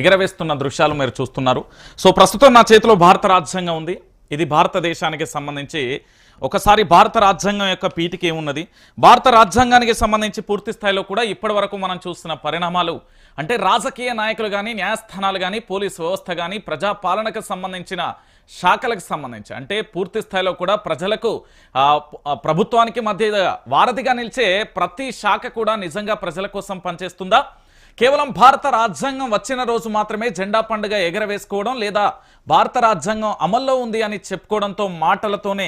ఎగరవేస్తున్న దృశ్యాలు మీరు చూస్తున్నారు. సో ప్రస్తుతం నా చేతిలో భారత రాజ్యాంగం ఉంది. ఇది భారతదేశానికి సంబంధించి ఒకసారి భారత రాజ్యాంగం యొక్క పీఠిక ఏమున్నది? భారత రాజ్యాంగానికి సంబంధించి పూర్తి స్థాయిలో కూడా ఇప్పటి వరకు మనం చూస్తున్న పరిణామాలు అంటే రాజకీయ నాయకులు కానీ న్యాయస్థానాలు కానీ పోలీస్ వ్యవస్థ కానీ ప్రజాపాలనకు సంబంధించిన శాఖలకు సంబంధించి అంటే పూర్తి స్థాయిలో కూడా ప్రజలకు ప్రభుత్వానికి మధ్య వారధిగా నిలిచే ప్రతి శాఖ కూడా నిజంగా ప్రజల కోసం పనిచేస్తుందా? కేవలం భారత రాజ్యాంగం వచ్చిన రోజు మాత్రమే జెండా పండుగ ఎగరవేసుకోవడం లేదా భారత రాజ్యాంగం అమల్లో ఉంది అని చెప్పుకోవడంతో మాటలతోనే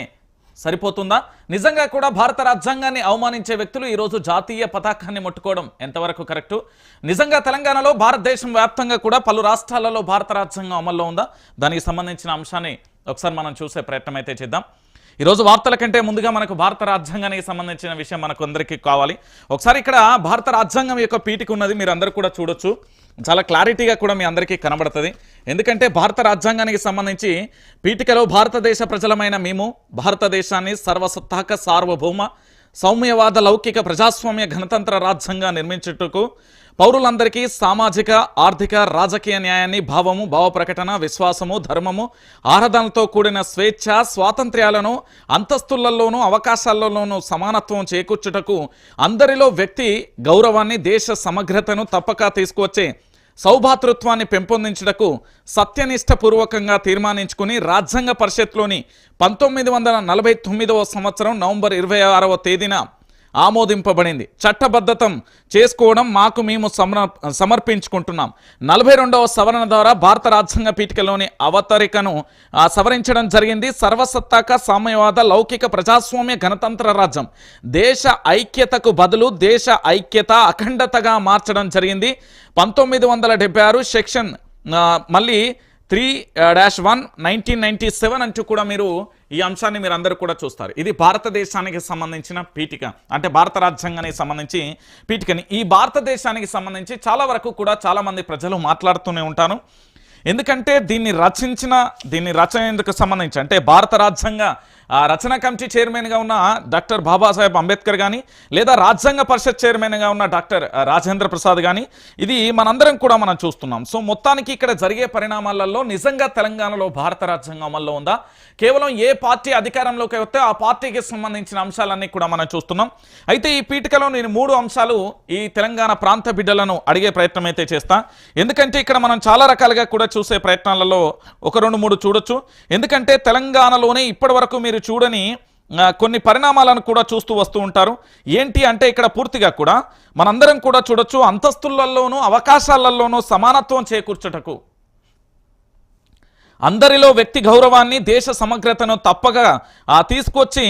సరిపోతుందా? నిజంగా కూడా భారత రాజ్యాంగాన్ని అవమానించే వ్యక్తులు ఈరోజు జాతీయ పతాకాన్ని ముట్టుకోవడం ఎంతవరకు కరెక్టు? నిజంగా తెలంగాణలో భారతదేశం వ్యాప్తంగా కూడా పలు రాష్ట్రాలలో భారత రాజ్యాంగం అమల్లో ఉందా? దానికి సంబంధించిన అంశాన్ని ఒకసారి మనం చూసే ప్రయత్నం అయితే చేద్దాం. ఈరోజు వార్తల కంటే ముందుగా మనకు భారత రాజ్యాంగానికి సంబంధించిన విషయం మనకు అందరికీ కావాలి. ఒకసారి ఇక్కడ భారత రాజ్యాంగం యొక్క పీఠిక ఉన్నది మీరు అందరూ కూడా చూడొచ్చు. చాలా క్లారిటీగా కూడా మీ అందరికీ కనబడుతుంది. ఎందుకంటే భారత రాజ్యాంగానికి సంబంధించి పీఠికలో భారతదేశ ప్రజలమైన మేము భారతదేశాన్ని సర్వసత్తాక సార్వభౌమ సౌమ్యవాద లౌకిక ప్రజాస్వామ్య గణతంత్ర రాజ్యంగా నిర్మించుటకు పౌరులందరికీ సామాజిక ఆర్థిక రాజకీయ న్యాయాన్ని భావము భావ ప్రకటన విశ్వాసము ధర్మము ఆరాధనలతో కూడిన స్వేచ్ఛ స్వాతంత్ర్యాలను అంతస్తులలోనూ అవకాశాలలోనూ సమానత్వం చేకూర్చుటకు అందరిలో వ్యక్తి గౌరవాన్ని దేశ సమగ్రతను తప్పక తీసుకువచ్చే సౌభాతృత్వాన్ని పెంపొందించుటకు సత్యనిష్టపూర్వకంగా తీర్మానించుకుని రాజ్యాంగ పరిషత్లోని పంతొమ్మిది వందల నలభై తొమ్మిదవ సంవత్సరం నవంబర్ ఇరవై ఆరవ తేదీన ఆమోదింపబడింది. చట్టబద్ధతం చేసుకోవడం మాకు మేము సమర్ సమర్పించుకుంటున్నాం. నలభై రెండవ సవరణ ద్వారా భారత రాజ్యాంగ పీఠికలోని అవతరికను సవరించడం జరిగింది. సర్వసత్తాక సామ్యవాద లౌకిక ప్రజాస్వామ్య గణతంత్ర రాజ్యం. దేశ ఐక్యతకు బదులు దేశ ఐక్యత అఖండతగా మార్చడం జరిగింది. పంతొమ్మిది వందల ఆరు సెక్షన్ మళ్ళీ three dash one nineteen ninety seven అంటూ కూడా మీరు ఈ అంశాన్ని మీరు అందరూ కూడా చూస్తారు. ఇది భారతదేశానికి సంబంధించిన పీఠిక. అంటే భారత రాజ్యాంగానికి సంబంధించి పీఠికని. ఈ భారతదేశానికి సంబంధించి చాలా వరకు కూడా చాలామంది ప్రజలు మాట్లాడుతూనే ఉంటాను ఎందుకంటే దీన్ని రచించిన దీన్ని రచనేందుకు సంబంధించి అంటే భారత రాజ్యాంగ రచన కమిటీ చైర్మన్గా ఉన్న డాక్టర్ బాబాసాహెబ్ అంబేద్కర్ కానీ లేదా రాజ్యాంగ పరిషత్ చైర్మన్గా ఉన్న డాక్టర్ రాజేంద్ర ప్రసాద్ కానీ ఇది మనందరం కూడా మనం చూస్తున్నాం. సో మొత్తానికి ఇక్కడ జరిగే పరిణామాలలో నిజంగా తెలంగాణలో భారత రాజ్యాంగం అమల్లో ఉందా? కేవలం ఏ పార్టీ అధికారంలోకి వస్తే ఆ పార్టీకి సంబంధించిన అంశాలన్నీ కూడా మనం చూస్తున్నాం. అయితే ఈ పీఠికలో నేను మూడు అంశాలు ఈ తెలంగాణ ప్రాంత బిడ్డలను అడిగే ప్రయత్నం అయితే చేస్తా. ఎందుకంటే ఇక్కడ మనం చాలా రకాలుగా కూడా చూసే ప్రయత్నాలలో ఒక రెండు మూడు చూడొచ్చు. ఎందుకంటే తెలంగాణలోనే ఇప్పటి వరకు మీరు చూడని కొన్ని పరిణామాలను కూడా చూస్తూ వస్తూ ఉంటారు. ఏంటి అంటే ఇక్కడ పూర్తిగా కూడా మనందరం కూడా చూడొచ్చు అంతస్తులలోనూ అవకాశాలలోనూ సమానత్వం చేకూర్చుటకు. అందరిలో వ్యక్తి గౌరవాన్ని దేశ సమగ్రతను తప్పగా ఆ, తీసుకొచ్చి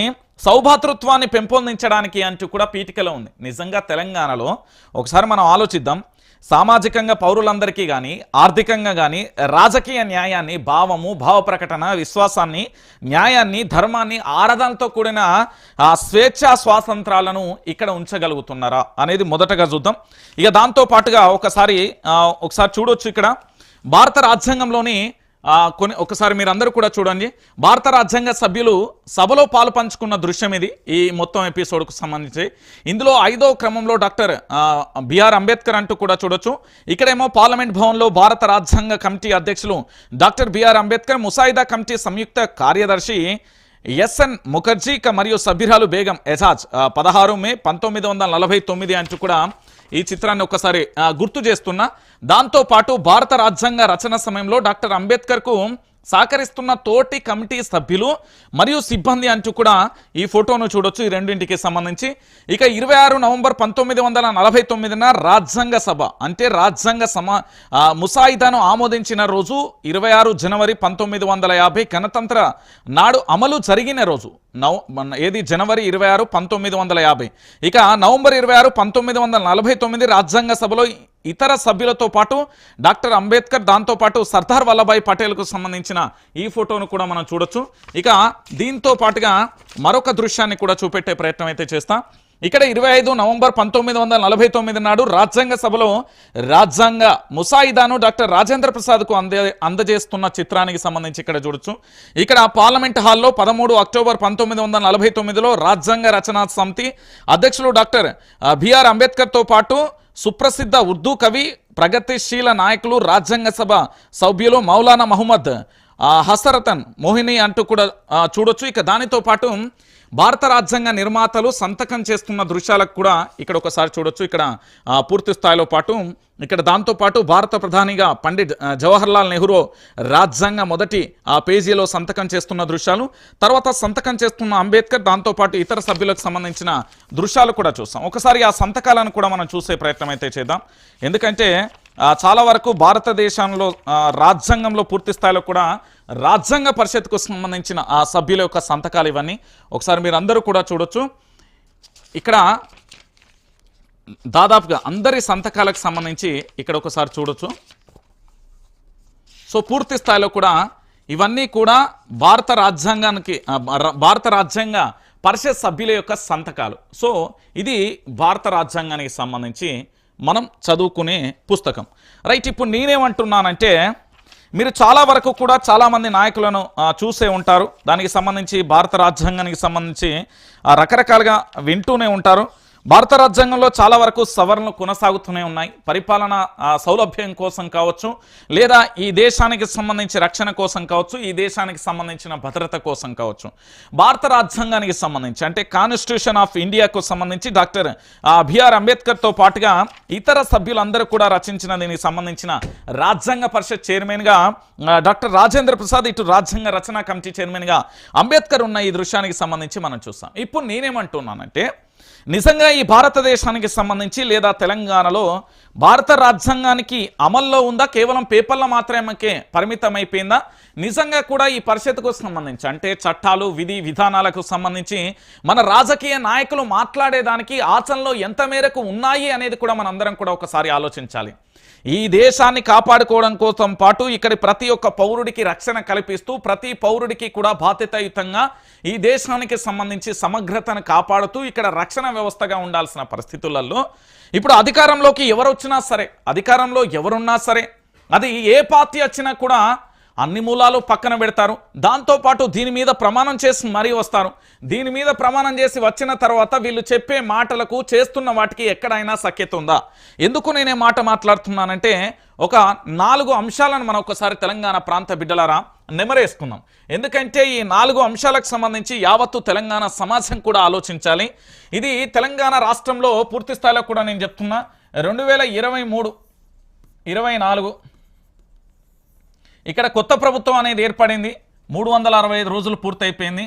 సౌభాతృత్వాన్ని పెంపొందించడానికి అంటూ కూడా పీఠికలో ఉంది. నిజంగా తెలంగాణలో ఒకసారి మనం ఆలోచిద్దాం. సామాజికంగా పౌరులందరికీ కానీ ఆర్థికంగా కానీ రాజకీయ న్యాయాన్ని భావము భావ ప్రకటన విశ్వాసాన్ని న్యాయాన్ని ధర్మాన్ని ఆరాధనతో కూడిన ఆ స్వేచ్ఛా స్వాతంత్రాలను ఇక్కడ ఉంచగలుగుతున్నారా అనేది మొదటగా చూద్దాం. ఇక దాంతో పాటుగా ఒకసారి ఒకసారి చూడొచ్చు ఇక్కడ. భారత రాజ్యాంగంలోని కొన్ని ఒకసారి మీరు అందరూ కూడా చూడండి. భారత రాజ్యాంగ సభ్యులు సభలో పాలు పంచుకున్న దృశ్యం ఇది ఈ మొత్తం ఎపిసోడ్కు సంబంధించి. ఇందులో ఐదో క్రమంలో డాక్టర్ బిఆర్ అంబేద్కర్ అంటూ కూడా చూడొచ్చు. ఇక్కడేమో పార్లమెంట్ భవన్లో భారత రాజ్యాంగ కమిటీ అధ్యక్షులు డాక్టర్ బిఆర్ అంబేద్కర్ ముసాయిదా కమిటీ సంయుక్త కార్యదర్శి ఎస్ఎన్ ముఖర్జీ మరియు సభ్యురాలు బేగం ఎజాజ్ పదహారు మే పంతొమ్మిది వందల నలభై తొమ్మిది అంటూ కూడా ఈ చిత్రాన్ని ఒకసారి గుర్తు చేస్తున్నా. దాంతో పాటు భారత రాజ్యాంగ రచన సమయంలో డాక్టర్ అంబేద్కర్కు సహకరిస్తున్న తోటి కమిటీ సభ్యులు మరియు సిబ్బంది అంటూ కూడా ఈ ఫోటోను చూడొచ్చు ఈ రెండింటికి సంబంధించి. ఇక ఇరవై ఆరు నవంబర్ పంతొమ్మిది వందల నలభై తొమ్మిదిన రాజ్యాంగ సభ అంటే రాజ్యాంగ సమా ముసాయిదాను ఆమోదించిన రోజు ఇరవై ఆరు జనవరి పంతొమ్మిది వందల యాభై గణతంత్ర నాడు అమలు జరిగిన రోజు. నవ మన- ఏది? జనవరి ఇరవై ఆరు పంతొమ్మిది వందల యాభై. ఇక నవంబర్ ఇరవై ఆరు పంతొమ్మిది వందల నలభై తొమ్మిది రాజ్యాంగ సభలో ఇతర సభ్యులతో పాటు డాక్టర్ అంబేద్కర్ దాంతో పాటు సర్దార్ వల్లభాయ్ పటేల్కు సంబంధించిన ఈ ఫోటోను కూడా మనం చూడొచ్చు. ఇక దీంతో పాటుగా మరొక దృశ్యాన్ని కూడా చూపెట్టే ప్రయత్నం అయితే చేస్తాం. ఇక్కడ ఇరవై ఐదు నవంబర్ పంతొమ్మిది వందల నలభై తొమ్మిది నాడు రాజ్యాంగ సభలో రాజ్యాంగ ముసాయిదాను డాక్టర్ రాజేంద్ర ప్రసాద్కు అందే అందజేస్తున్న చిత్రానికి సంబంధించి ఇక్కడ చూడొచ్చు. ఇక్కడ పార్లమెంట్ హాల్లో పదమూడు అక్టోబర్ పంతొమ్మిది వందల నలభై తొమ్మిదిలో రాజ్యాంగ రచనా సమితి అధ్యక్షులు డాక్టర్ బిఆర్ అంబేద్కర్తో పాటు సుప్రసిద్ధ ఉర్దూ కవి ప్రగతిశీల నాయకులు రాజ్యాంగ సభ సభ్యులు మౌలానా మహమ్మద్ హసరతన్ మోహిని అంటూ కూడా చూడొచ్చు. ఇక దానితో పాటు భారత రాజ్యాంగ నిర్మాతలు సంతకం చేస్తున్న దృశ్యాలకు కూడా ఇక్కడ ఒకసారి చూడొచ్చు. ఇక్కడ పూర్తి స్థాయిలో పాటు ఇక్కడ దాంతోపాటు భారత ప్రధానిగా పండిట్ జవహర్లాల్ నెహ్రూ రాజ్యాంగ మొదటి ఆ పేజీలో సంతకం చేస్తున్న దృశ్యాలు. తర్వాత సంతకం చేస్తున్న అంబేద్కర్ దాంతోపాటు ఇతర సభ్యులకు సంబంధించిన దృశ్యాలు కూడా చూస్తాం. ఒకసారి ఆ సంతకాలను కూడా మనం చూసే ప్రయత్నం అయితే చేద్దాం. ఎందుకంటే చాలా వరకు భారతదేశంలో రాజ్యాంగంలో పూర్తి స్థాయిలో కూడా రాజ్యాంగ పరిషత్కు సంబంధించిన ఆ సభ్యుల యొక్క సంతకాలు ఇవన్నీ. ఒకసారి మీరు అందరూ కూడా చూడొచ్చు. ఇక్కడ దాదాపుగా అందరి సంతకాలకు సంబంధించి ఇక్కడ ఒకసారి చూడొచ్చు. సో పూర్తి స్థాయిలో కూడా ఇవన్నీ కూడా భారత రాజ్యాంగానికి భారత రాజ్యాంగ పరిషత్ సభ్యుల యొక్క సంతకాలు. సో ఇది భారత రాజ్యాంగానికి సంబంధించి మనం చదువుకునే పుస్తకం. రైట్ ఇప్పుడు నేనేమంటున్నానంటే మీరు చాలా వరకు కూడా చాలామంది నాయకులను చూసే ఉంటారు. దానికి సంబంధించి భారత రాజ్యాంగానికి సంబంధించి రకరకాలుగా వింటూనే ఉంటారు. భారత రాజ్యాంగంలో చాలా వరకు సవరణలు కొనసాగుతూనే ఉన్నాయి. పరిపాలన సౌలభ్యం కోసం కావచ్చు లేదా ఈ దేశానికి సంబంధించి రక్షణ కోసం కావచ్చు ఈ దేశానికి సంబంధించిన భద్రత కోసం కావచ్చు. భారత రాజ్యాంగానికి సంబంధించి అంటే కాన్స్టిట్యూషన్ ఆఫ్ ఇండియాకు సంబంధించి డాక్టర్ బిఆర్ అంబేద్కర్తో పాటుగా ఇతర సభ్యులందరూ కూడా రచించిన దీనికి సంబంధించిన రాజ్యాంగ పరిషత్ చైర్మన్గా డాక్టర్ రాజేంద్ర ప్రసాద్ ఇటు రాజ్యాంగ రచనా కమిటీ చైర్మన్గా అంబేద్కర్ ఉన్న ఈ దృశ్యానికి సంబంధించి మనం చూస్తాం. ఇప్పుడు నేనేమంటున్నానంటే నిజంగా ఈ భారతదేశానికి సంబంధించి లేదా తెలంగాణలో భారత రాజ్యాంగానికి అమల్లో ఉందా? కేవలం పేపర్ల మాత్రమే పరిమితమైపోయిందా? నిజంగా కూడా ఈ పరిషత్కు సంబంధించి అంటే చట్టాలు విధి విధానాలకు సంబంధించి మన రాజకీయ నాయకులు మాట్లాడేదానికి ఆచరణలో ఎంత మేరకు ఉన్నాయి అనేది కూడా మనందరం కూడా ఒకసారి ఆలోచించాలి. ఈ దేశాన్ని కాపాడుకోవడం కోసం పాటు ఇక్కడి ప్రతి ఒక్క పౌరుడికి రక్షణ కల్పిస్తూ ప్రతి పౌరుడికి కూడా బాధ్యతాయుతంగా ఈ దేశానికి సంబంధించి సమగ్రతను కాపాడుతూ ఇక్కడ రక్షణ వ్యవస్థగా ఉండాల్సిన పరిస్థితులలో ఇప్పుడు అధికారంలోకి ఎవరు వచ్చినా సరే అధికారంలో ఎవరున్నా సరే అది ఏ పార్టీ వచ్చినా కూడా అన్ని మూలాలు పక్కన పెడతారు. దాంతోపాటు దీని మీద ప్రమాణం చేసి మరీ వస్తారు. దీని మీద ప్రమాణం చేసి వచ్చిన తర్వాత వీళ్ళు చెప్పే మాటలకు చేస్తున్న వాటికి ఎక్కడైనా సఖ్యత ఉందా? ఎందుకు నేనే మాట మాట్లాడుతున్నానంటే ఒక నాలుగు అంశాలను మనం ఒకసారి తెలంగాణ ప్రాంత బిడ్డలారా నెమరేసుకుందాం. ఎందుకంటే ఈ నాలుగు అంశాలకు సంబంధించి యావత్తు తెలంగాణ సమాజం కూడా ఆలోచించాలి. ఇది తెలంగాణ రాష్ట్రంలో పూర్తి స్థాయిలో కూడా నేను చెప్తున్నా. రెండు వేల ఇరవై మూడు ఇరవై నాలుగు ఇక్కడ కొత్త ప్రభుత్వం అనేది ఏర్పడింది. మూడు వందల అరవై ఐదు రోజులు పూర్తయిపోయింది.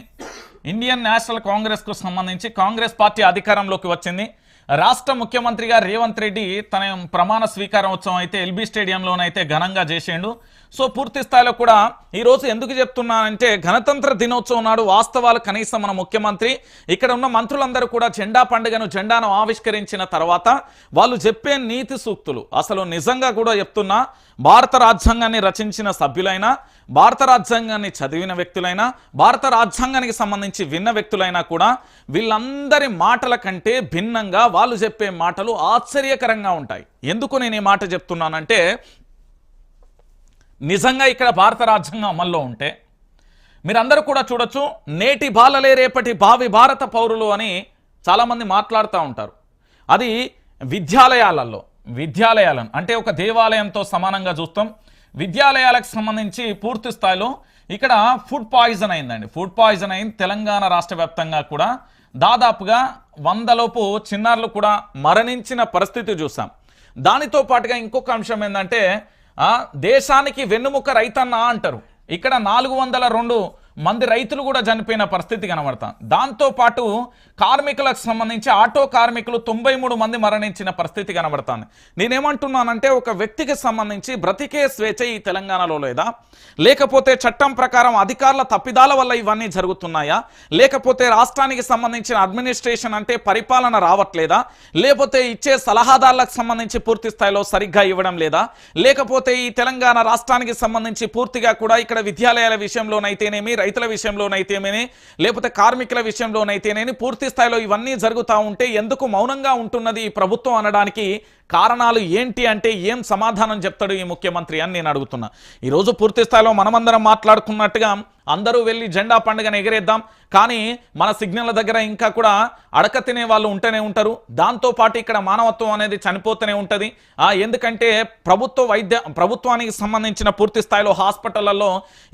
ఇండియన్ నేషనల్ కాంగ్రెస్కు సంబంధించి కాంగ్రెస్ పార్టీ అధికారంలోకి వచ్చింది. రాష్ట్ర ముఖ్యమంత్రిగా రేవంత్ రెడ్డి తన ప్రమాణ స్వీకారోత్సవం అయితే ఎల్బీ స్టేడియంలోనైతే ఘనంగా చేసిండు. సో పూర్తి స్థాయిలో కూడా ఈరోజు ఎందుకు చెప్తున్నానంటే గణతంత్ర దినోత్సవం నాడు వాస్తవాలు కనీసం మన ముఖ్యమంత్రి ఇక్కడ ఉన్న మంత్రులందరూ కూడా జెండా పండుగను జెండాను ఆవిష్కరించిన తర్వాత వాళ్ళు చెప్పే నీతి సూక్తులు. అసలు నిజంగా కూడా చెప్తున్నా భారత రాజ్యాంగాన్ని రచించిన సభ్యులైనా భారత రాజ్యాంగాన్ని చదివిన వ్యక్తులైనా భారత రాజ్యాంగానికి సంబంధించి విన్న వ్యక్తులైనా కూడా వీళ్ళందరి మాటల కంటే భిన్నంగా వాళ్ళు చెప్పే మాటలు ఆశ్చర్యకరంగా ఉంటాయి. ఎందుకు నేను ఈ మాట చెప్తున్నానంటే నిజంగా ఇక్కడ భారత రాజ్యాంగం అమల్లో ఉంటే మీరందరూ కూడా చూడొచ్చు నేటి బాలలే రేపటి భావి భారత పౌరులు అని చాలామంది మాట్లాడుతూ ఉంటారు. అది విద్యాలయాలలో విద్యాలయాలను అంటే ఒక దేవాలయంతో సమానంగా చూస్తాం. విద్యాలయాలకు సంబంధించి పూర్తి స్థాయిలో ఇక్కడ ఫుడ్ పాయిజన్ అయిందండి. ఫుడ్ పాయిజన్ అయింది తెలంగాణ రాష్ట్ర వ్యాప్తంగా కూడా. దాదాపుగా వందలోపు చిన్నారులు కూడా మరణించిన పరిస్థితి చూసాం. దానితో పాటుగా ఇంకొక అంశం ఏంటంటే దేశానికి వెన్నుముక రైతన్న అంటారు. ఇక్కడ నాలుగు వందల రెండు మంది రైతులు కూడా చనిపోయిన పరిస్థితి కనబడతాం. దాంతో పాటు కార్మికులకు సంబంధించి ఆటో కార్మికులు తొంభై మూడు మంది మరణించిన పరిస్థితి కనబడుతుంది. నేనేమంటున్నానంటే ఒక వ్యక్తికి సంబంధించి బ్రతికే స్వేచ్ఛ ఈ తెలంగాణలో లేదా? లేకపోతే చట్టం ప్రకారం అధికారుల తప్పిదాల వల్ల ఇవన్నీ జరుగుతున్నాయా? లేకపోతే రాష్ట్రానికి సంబంధించిన అడ్మినిస్ట్రేషన్ అంటే పరిపాలన రావట్లేదా? లేకపోతే ఇచ్చే సలహాదారులకు సంబంధించి పూర్తి స్థాయిలో సరిగ్గా ఇవ్వడం లేదా? లేకపోతే ఈ తెలంగాణ రాష్ట్రానికి సంబంధించి పూర్తిగా కూడా ఇక్కడ విద్యాలయాల విషయంలోనైతేనేమి రైతుల విషయంలోనైతేనేమి లేకపోతే కార్మికుల విషయంలోనైతేనేమి పూర్తి స్థాయిలో ఇవన్నీ జరుగుతూ ఉంటే ఎందుకు మౌనంగా ఉంటున్నది ఈ ప్రభుత్వం అనడానికి కారణాలు ఏంటి అంటే ఏం సమాధానం చెప్తాడు ఈ ముఖ్యమంత్రి అని నేను అడుగుతున్నా. ఈరోజు పూర్తి స్థాయిలో మనమందరం మాట్లాడుకున్నట్టుగా అందరూ వెళ్ళి జెండా పండుగను ఎగరేద్దాం. కానీ మన సిగ్నల్ దగ్గర ఇంకా కూడా అడక తినే వాళ్ళు ఉంటూనే ఉంటారు. దాంతోపాటు ఇక్కడ మానవత్వం అనేది చనిపోతూనే ఉంటుంది. ఎందుకంటే ప్రభుత్వ వైద్య ప్రభుత్వానికి సంబంధించిన పూర్తి స్థాయిలో హాస్పిటళ్ళలో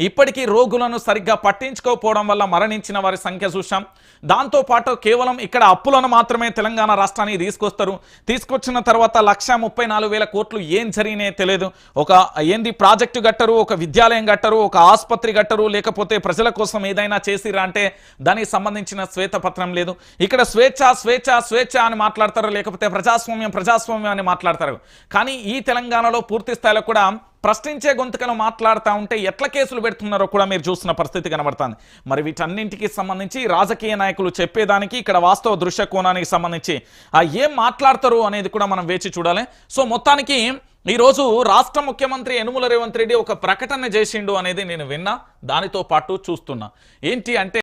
ఇప్పటికీ రోగులను సరిగ్గా పట్టించుకోకపోవడం వల్ల మరణించిన వారి సంఖ్య చూసాం దాంతోపాటు కేవలం ఇక్కడ అప్పులను మాత్రమే తెలంగాణ రాష్ట్రానికి తీసుకొస్తారు. తీసుకొచ్చిన తర్వాత లక్ష ముప్పై నాలుగు వేల కోట్లు ఏం జరిగినాయో తెలియదు ఒక ఏంది ప్రాజెక్టు కట్టరు ఒక విద్యాలయం కట్టరు ఒక ఆసుపత్రి కట్టరు లేకపోతే ప్రజల కోసం ఏదైనా చేసిరా అంటే దానికి సంబంధించిన శ్వేతపత్రం లేదు. ఇక్కడ స్వేచ్ఛ స్వేచ్ఛ స్వేచ్ఛ అని మాట్లాడతారు లేకపోతే ప్రజాస్వామ్యం ప్రజాస్వామ్యం అని మాట్లాడతారు. కానీ ఈ తెలంగాణలో పూర్తి స్థాయిలో కూడా ప్రశ్నించే గొంతుకలు మాట్లాడుతూ ఉంటే ఎట్ల కేసులు పెడుతున్నారో కూడా మీరు చూసిన పరిస్థితి కనబడుతుంది. మరి వీటన్నింటికి సంబంధించి రాజకీయ నాయకులు చెప్పేదానికి ఇక్కడ వాస్తవ దృశ్య కోణానికి సంబంధించి ఆ ఏం మాట్లాడతారు అనేది కూడా మనం వేచి చూడాలి. సో మొత్తానికి ఈరోజు రాష్ట్ర ముఖ్యమంత్రి యనుమల రేవంత్ రెడ్డి ఒక ప్రకటన చేసిండు అనేది నేను విన్నా. దానితో పాటు చూస్తున్నా. ఏంటి అంటే